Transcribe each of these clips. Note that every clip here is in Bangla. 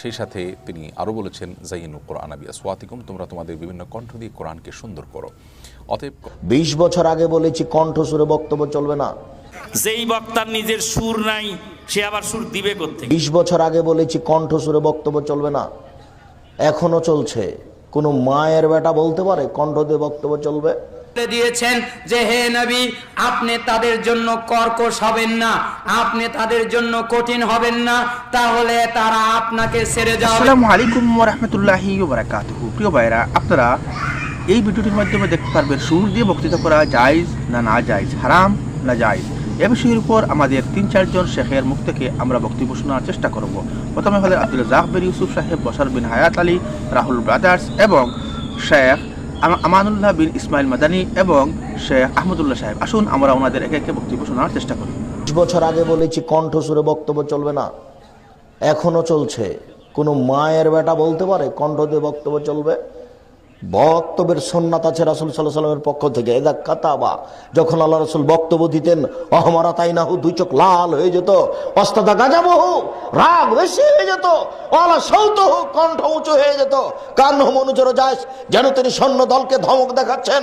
সেই সাথে তিনি আরও বলেছেন জাইনুল কোরআন আবি আসওয়াতিকুম তোমরা তোমাদের বিভিন্ন কণ্ঠ দিয়ে কোরআনকে সুন্দর করো। অতএব বিশ বছর আগে বলেছি কণ্ঠ সুরে বক্তব্য চলবে না। যেই বক্তার নিজের সুর নাই সে আবার সুর দিবে কোথেকে বিশ বছর আগে বলেছি কণ্ঠ সুরে বক্তব্য চলবে না। এখনও চলছে। কোনো মায়ের বেটা বলতে পারে কণ্ঠ দিয়ে বক্তব্য চলবে? দিয়েছেন যে, হে নবী, আপনি তাদের জন্য কর্কশ হবেন না। আপনি তাদের জন্য কঠিন হবেন না। তাহলে তারা আপনাকে ছেড়ে যাবে। আসসালামু আলাইকুম রহমতুল্লাহি বারাকাতুহু। প্রিয় ভাইরা আপনারা এই ভিডিওটির মাধ্যমে দেখতে পারবেন সুর দিয়ে বক্তৃতা করা জায়েজ না না জায়েজ, হারাম না জায়েজ। এ বিষয়ের উপর আমাদের তিন চারজন শেখের মুখ থেকে আমরা বক্তব্য শোনার চেষ্টা করব। প্রথমে হলেন আব্দুল জাহবের ইউসুফ সাহেব বসার বিন হায়াত আলী, রাহুল ব্রাদার্স এবং শেখ আমানুল্লাহ বিন ইসমাইল মাদানী এবং শেখ আহমদুল্লাহ সাহেব। আসুন, আমরা ওনাদের একে একে বক্তব্য শোনার চেষ্টা করি। বছর আগে বলেছি কণ্ঠসুরে বক্তব্য চলবে না। এখনও চলছে। কোনো মায়ের বেটা বলতে পারে কণ্ঠ দিয়ে বক্তব্য চলবে? বক্তব্যের সন্ন্যাত আছে রাসুল সাল্লাহ সাল্লামের পক্ষ থেকে। এদা কাতাবা যখন আল্লাহ রসুল বক্তব্য দিতেন অহমারা তাই না হু দুই চোখ লাল হয়ে যেত অস্তাদা গাজাবো হু রাগ বেশি হয়ে যেত অলা সৌত হু কণ্ঠ উঁচু হয়ে যেত কান মনুচর যায় যেন তিনি সৈন্য দলকে ধমক দেখাচ্ছেন।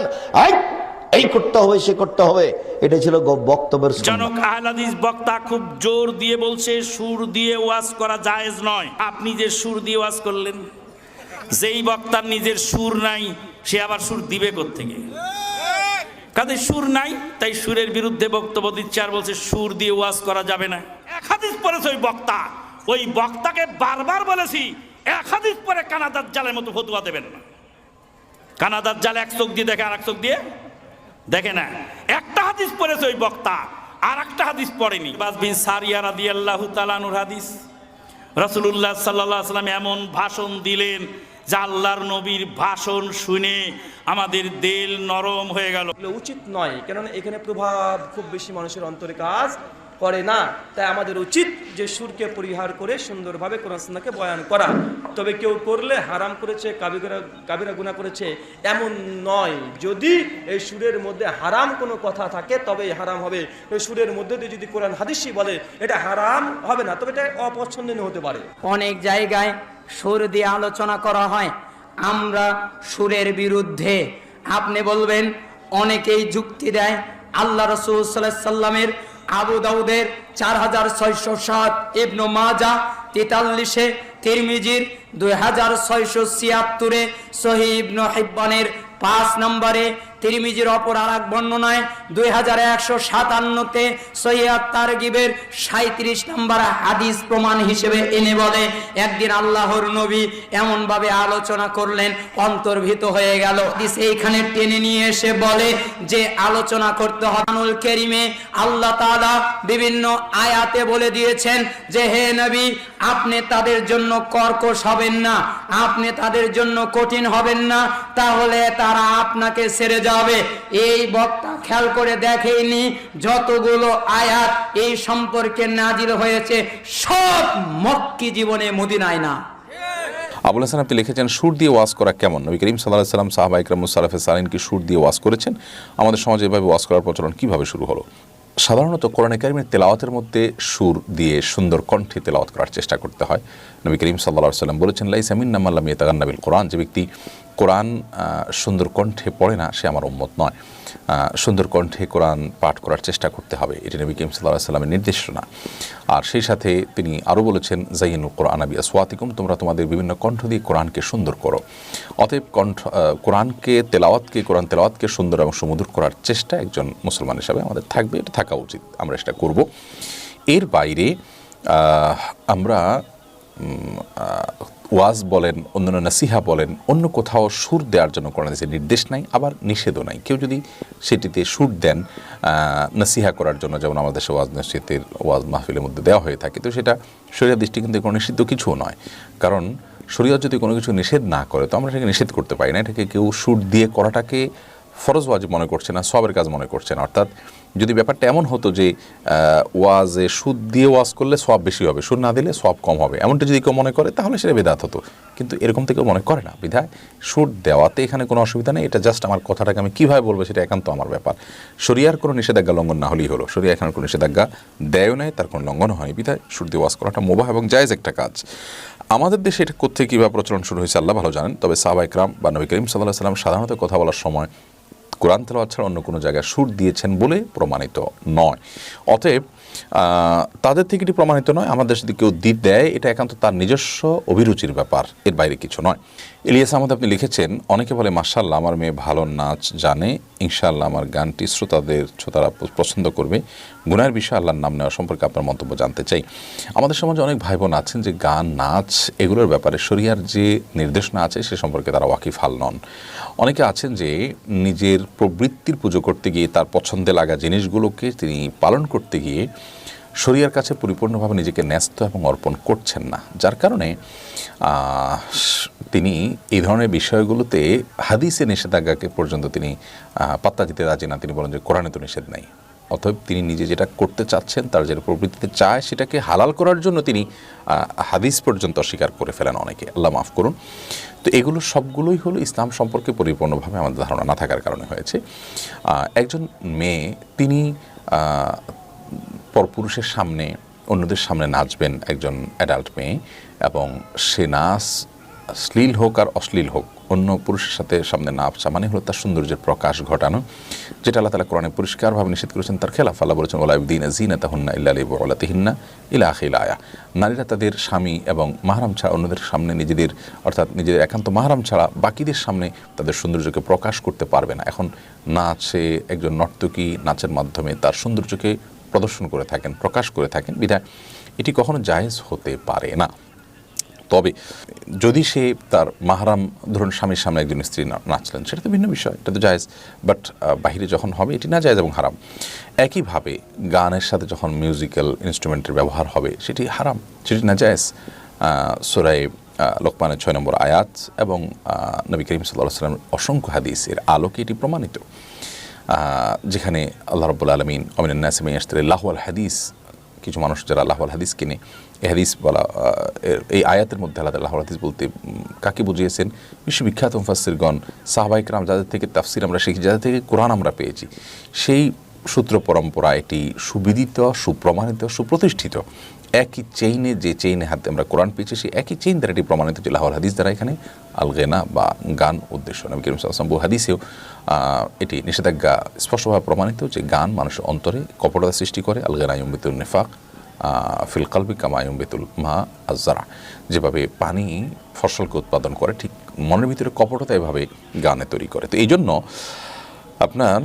এই, করতে হবে সে করতে হবে। এটা ছিল বক্তব্যের। জনক আহলাদিস বক্তা খুব জোর দিয়ে বলছে সুর দিয়ে ওয়াজ করা জায়েজ নয়। আপনি যে সুর দিয়ে ওয়াজ করলেন যেই বক্তার নিজের সুর নাই, সে আবার সুর দিবে কোথেকে কাদের সুর নাই, তাই সুরের বিরুদ্ধে বক্তব্য দিচ্ছে আর বলছে, সুর দিয়ে ওয়াজ করা যাবে না। এক হাদিস পড়েছে ওই বক্তা। ওই বক্তাকে বারবার বলেছি, এক হাদিস পরে কানাদার জালের মতো ফতুয়া দেবেন না। কানাদার জাল এক চোখ দিয়ে দেখে আর এক চোখ দিয়ে দেখে না। একটা হাদিস পড়েছে ওই বক্তা আর একটা হাদিস পড়েনি। বাসবিন সারিয়া রাদি আল্লাহ তালানুর হাদিস রসুল্লাহ সাল্লাহ সাল্লাম এমন ভাষণ দিলেন যা আল্লাহর নবীর ভাষণ শুনে আমাদের দেল নরম হয়ে গেল। উচিত নয় কেননা এখানে প্রভাব খুব বেশি মানুষের অন্তরে কাজ করে না। তাই আমাদের উচিত যে সুরকে পরিহার করে সুন্দরভাবে কোরআন সুন্নাহকে বয়ান করা। তবে কেউ করলে হারাম করেছে কাবিরা কাবিরা গুণা করেছে এমন নয়। যদি এই সুরের মধ্যে হারাম কোনো কথা থাকে তবে হারাম হবে। এই সুরের মধ্যে দিয়ে যদি কোরআন হাদিসি বলে এটা হারাম হবে না তবে এটা অপছন্দনীয় হতে পারে। অনেক জায়গায় সুর দিয়ে আলোচনা করা হয়। আমরা সুরের বিরুদ্ধে। আপনি বলবেন, অনেকেই যুক্তি দেয়, আল্লাহ রসুল আবু দাউদের চার হাজার ছয়শো সাত, ইবনু মাজা তেতাল্লিশে, তিরমিজির দুই হাজার ছয়শো ছিয়াত্তরে সহি ইবনু হিব্বানের পাঁচ নম্বরে তিরমিজির অপর আর এক বর্ণনায় দুই হাজার একশো সাতান্নতে সৈয়াদ তারগিবের সাঁত্রিশ নম্বর হাদিস প্রমাণ হিসেবে এনে বলে, একদিন আল্লাহর নবী এমনভাবে আলোচনা করলেন অন্তর্ভীত হয়ে গেল। এইখানে টেনে নিয়ে এসে বলে যে, আলোচনা করতে হবে কেরিমে। আল্লাহ তাআলা বিভিন্ন আয়াতে বলে দিয়েছেন যে, হে নবী, আপনি তাদের জন্য কর্কশ হবেন না, আপনি তাদের জন্য কঠিন হবেন না, তাহলে তারা আপনাকে ছেড়ে যাবে। এই বক্তা খেয়াল করে দেখেনি যতগুলো আয়াত এই সম্পর্কে নাজিল হয়েছে, সব মক্কি জীবনে মদিনায় না। আবুল হাসান, আপনি লিখেছেন, সুর দিয়ে ওয়াজ করা কেমন? নবী করিম সাল্লাহ সাল্লাম সাহাবা সালাফে সালিন কি সুর দিয়ে ওয়াজ করেছেন? আমাদের সমাজে এভাবে ওয়াজ করার প্রচলন কীভাবে শুরু হলো? সাধারণত কোরআনে কারিমের তেলাওয়াতের মধ্যে সুর দিয়ে সুন্দর কণ্ঠে তেলাওয়াত করার চেষ্টা করতে হয়। নবী করিম সাল্লা সাল্লাম বলেছেন লাই সামিন নামাল্লাম ইতাগান্নাবিল কোরআন। যে ব্যক্তি কোরআন সুন্দর কণ্ঠে পড়ে না, সে আমার উম্মত নয়। সুন্দর কণ্ঠে কোরআন পাঠ করার চেষ্টা করতে হবে। এটি নবী করিম সাল্লাহ সাল্লামের নির্দেশনা। আর সেই সাথে তিনি আরও বলেছেন জাইনুল কোরআন আবি আসওয়াতিকুম তোমরা তোমাদের বিভিন্ন কণ্ঠ দিয়ে কোরআনকে সুন্দর করো। অতএব কণ্ঠ কোরআনকে, তেলাওয়াতকে, কোরআন তেলাওয়াতকে সুন্দর এবং সুমধুর করার চেষ্টা একজন মুসলমান হিসাবে আমাদের থাকবে। এটা থাকা উচিত। আমরা সেটা করব। এর বাইরে আমরা ওয়াজ বলেন, অন্যান্য নাসিহা বলেন, অন্য কোথাও সুর দেওয়ার জন্য কোনো দেশে নির্দেশ নাই, আবার নিষেধও নাই। কেউ যদি সেটিতে সুর দেন নাসিহা করার জন্য, যেমন আমাদের দেশে ওয়াজ নসিহতের ওয়াজ মাহফিলের মধ্যে দেওয়া হয়ে থাকে, তো সেটা শরীর কিন্তু কোনো নিষিদ্ধ কিছুও নয়। কারণ শরীয়ত যদি কোনো কিছু নিষেধ না করে, তো আমরা সেটাকে নিষেধ করতে পারি না। এটাকে কেউ সুর দিয়ে করাটাকে ফরজ ওয়াজিব মনে করছে না, সবের কাজ মনে করছে না। অর্থাৎ যদি ব্যাপারটা এমন হতো যে ওয়াজে সুদ দিয়ে ওয়াজ করলে সব বেশি হবে, সুদ না দিলে সব কম হবে। এমনটা যদি কেউ মনে করে, তাহলে সেটা বেদাত হতো। কিন্তু এরকম থেকে মনে করে না, বিধায় সুদ দেওয়াতে এখানে কোনো অসুবিধা নেই। এটা জাস্ট আমার কথাটাকে আমি কীভাবে বলব সেটা একান্ত আমার ব্যাপার। শরিয়ার কোনো নিষেধাজ্ঞা লঙ্ঘন না হলেই হলো। শরিয়া এখানে কোনো নিষেধাজ্ঞা দেয়ও নাই, তার কোনো লঙ্ঘন হয়নি। বিধায় সুদ দিয়ে ওয়াজ করাটা মোবাহ এবং জায়েজ একটা কাজ। আমাদের দেশে এটা কোথেকে কীভাবে প্রচলন শুরু হয়েছে, আল্লাহ ভালো জানেন। তবে সাহাবা ইকরাম বা নবী করিম সাল্লাহ সাল্লাম সাধারণত কথা বলার সময় কোরআন তেলাওয়াত ছাড়া অন্য কোনো জায়গায় সুর দিয়েছেন বলে প্রমাণিত নয়। অতএব তাদের থেকে এটি প্রমাণিত নয়, আমাদের যদি কেউ দিত দেয়, এটা একান্ত তার নিজস্ব অভিরুচির ব্যাপার, এর বাইরে কিছু নয়। ইলিয়াস আহমদ আপনি লিখেছেন, অনেকে বলে মার্শাল্লাহ আমার মেয়ে ভালো নাচ জানে, ইনশাআল্লাহ আমার গানটি শ্রোতাদের, শ্রোতারা পছন্দ করবে। গুনার বিষয়ে আল্লাহর নাম নেওয়া সম্পর্কে আপনার মন্তব্য জানতে চাই। আমাদের সমাজে অনেক ভাই বোন আছেন যে, গান, নাচ এগুলোর ব্যাপারে শরিয়ার যে নির্দেশনা আছে, সে সম্পর্কে তারা ওয়াকিফাল নন। অনেকে আছেন যে, নিজের প্রবৃত্তির পুজো করতে গিয়ে তার পছন্দে লাগা জিনিসগুলোকে তিনি পালন করতে গিয়ে শরিয়ার কাছে পরিপূর্ণভাবে নিজেকে ন্যস্ত এবং অর্পণ করছেন না। যার কারণে তিনি এই ধরনের বিষয়গুলোতে হাদিসে নিষেধাজ্ঞাকে পর্যন্ত তিনি পাত্তা দিতে রাজি না। তিনি বলেন যে কোরআনে তো নিষেধ নাই। অতএব তিনি নিজে যেটা করতে চাচ্ছেন, তার যেটা প্রবৃত্তিতে চায়, সেটাকে হালাল করার জন্য তিনি হাদিস পর্যন্ত অস্বীকার করে ফেলেন অনেকে। আল্লাহ মাফ করুন। তো এগুলো সবগুলোই হলো ইসলাম সম্পর্কে পরিপূর্ণভাবে আমাদের ধারণা না থাকার কারণে হয়েছে। একজন মেয়ে, তিনি পরপুরুষের সামনে, অন্যদের সামনে নাচবেন একজন অ্যাডাল্ট মেয়ে এবং সে নাচ শ্লীল হোক আর অশ্লীল হোক, অন্য পুরুষের সাথে সামনে নাচা মানে হলো তার সৌন্দর্যের প্রকাশ ঘটানো, যেটা আল্লাহ তালা কোরআনে পরিষ্কারভাবে নিষেধ করেছেন, তার খেলাফ আল্লাহ বলেছেন ওলাউদ্দিন জিনা তাহন্না ইল্লা আলী ওলাতিহিন্না ইলা আখিল আয়া। নারীরা তাদের স্বামী এবং মাহারাম ছাড়া অন্যদের সামনে নিজেদের, অর্থাৎ নিজেদের একান্ত মাহারাম ছাড়া বাকিদের সামনে তাদের সৌন্দর্যকে প্রকাশ করতে পারবে না। এখন নাচে একজন নর্তকী নাচের মাধ্যমে তার সৌন্দর্যকে প্রদর্শন করে থাকেন, প্রকাশ করে থাকেন। বিধায় এটি কখনো জায়েজ হতে পারে না। তবে যদি সে তার মাহারাম, ধরুন স্বামীর সামনে একজন স্ত্রী নাচলেন, সেটা তো ভিন্ন বিষয়, এটা তো জায়েজ। বাট বাহিরে যখন হবে, এটি না জায়েজ এবং হারাম। একইভাবে গানের সাথে যখন মিউজিক্যাল ইনস্ট্রুমেন্টের ব্যবহার হবে, সেটি হারাম, সেটি না জায়েজ। সোরাই লোকমানের ছয় নম্বর আয়াত এবং নবী করিম সাল্লাহ সাল্লামের অসংখ্য হাদিস এর আলোকে এটি প্রমাণিত। যেখানে আল্লাহ রব্বুল আলমিন অমিন নাসিমাই আসতে লাহুয়াল হাদিস কিছু মানুষ যারা আল্লাহুল হাদিস কিনে হাদিস বলা এই আয়াতের মধ্যে আল্লাহ আল্লাহুল হাদিস বলতে কাকে বুঝিয়েছেন? বিশ্ববিখ্যাত মুফাসিরগণ সাহবাইকরাম যাদের থেকে তাফসির আমরা শিখি যাদের থেকে কোরআন আমরা পেয়েছি, সেই সূত্র পরম্পরা এটি সুবিদিত, সুপ্রমাণিত, সুপ্রতিষ্ঠিত। একই চেইনে যে চেইনে হাতে আমরা কোরআন পেয়েছি, সেই একই চেইন দ্বারা এটি প্রমাণিত যে লাহোর হাদিস দ্বারা এখানে আল গেনা বা গান উদ্দেশ্য। নবী করিম সাল্লাম হাদিসেও এটি নিষেধাজ্ঞা স্পষ্টভাবে প্রমাণিত যে গান মানুষের অন্তরে কপটতা সৃষ্টি করে আল গেনা ইউম্বিতুল নেফাক ফিল কালবি কামা বেতুল মা আজারা যেভাবে পানি ফসলকে উৎপাদন করে, ঠিক মনের ভিতরে কপটতা এভাবে গানে তৈরি করে। তো এই জন্য আপনার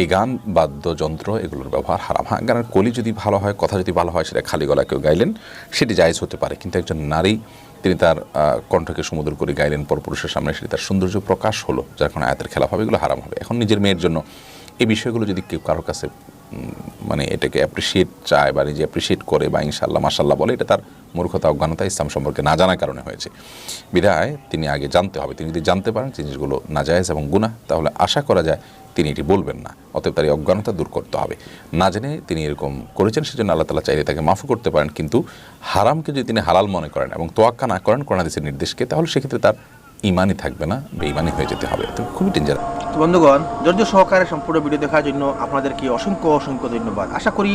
এই গান, বাদ্যযন্ত্র এগুলোর ব্যবহার হারাম। হ্যাঁ গানের কলি যদি ভালো হয়, কথা যদি ভালো হয়, সেটা খালি গলা কেউ গাইলেন, সেটি জায়েজ হতে পারে। কিন্তু একজন নারী, তিনি তার কণ্ঠকে সমুদ্র করে গাইলেন, পরপুরুষের সামনে সেটি তার সৌন্দর্য প্রকাশ হলো, যার কারণে আয়াতের খেলাফ হবে, এগুলো হারাম হবে। এখন নিজের মেয়ের জন্য এই বিষয়গুলো যদি কেউ কারোর কাছে মানে এটাকে অ্যাপ্রিসিয়েট চায় বা নিজে অ্যাপ্রিসিয়েট করে বা ইনশাল্লাহ মাসাল্লাহ বলে, এটা তার মূর্খতা, অজ্ঞানতা, ইসলাম সম্পর্কে না জানার কারণে হয়েছে। বিধায় তিনি আগে জানতে হবে, তিনি যদি জানতে পারেন জিনিসগুলো নাজায়েজ এবং গুনাহ, তাহলে আশা করা যায় তিনি এটি বলবেন না, অতএব তার এই অজ্ঞানতা দূর করতে হবে। না জেনে তিনি এরকম করেছেন, সেজন্য আল্লাহ তালা চাইলে তাকে মাফ করতে পারেন, কিন্তু হারামকে যদি তিনি হালাল মনে করেন এবং তোয়াক্কা না করেন কোরআন হাদিসের নির্দেশকে, তাহলে সেক্ষেত্রে তার ইমানই থাকবে না, বেঈমানি হয়ে যেতে হবে। তো খুবই ডেঞ্জার তো বন্ধুগণ ধৈর্য সহকারে সম্পূর্ণ ভিডিও দেখার জন্য আপনাদেরকে অসংখ্য অসংখ্য ধন্যবাদ। আশা করি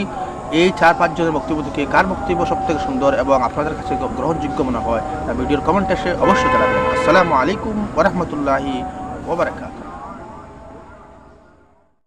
এই চার পাঁচজনের বক্তব্য থেকে কার বক্তব্য সব থেকে সুন্দর এবং আপনাদের কাছে গ্রহণযোগ্য মনে হয়, তা ভিডিওর কমেন্টে অবশ্যই জানাবেন। আসসালামু আলাইকুম ওরহমতুল্লাহি ওবরাকাত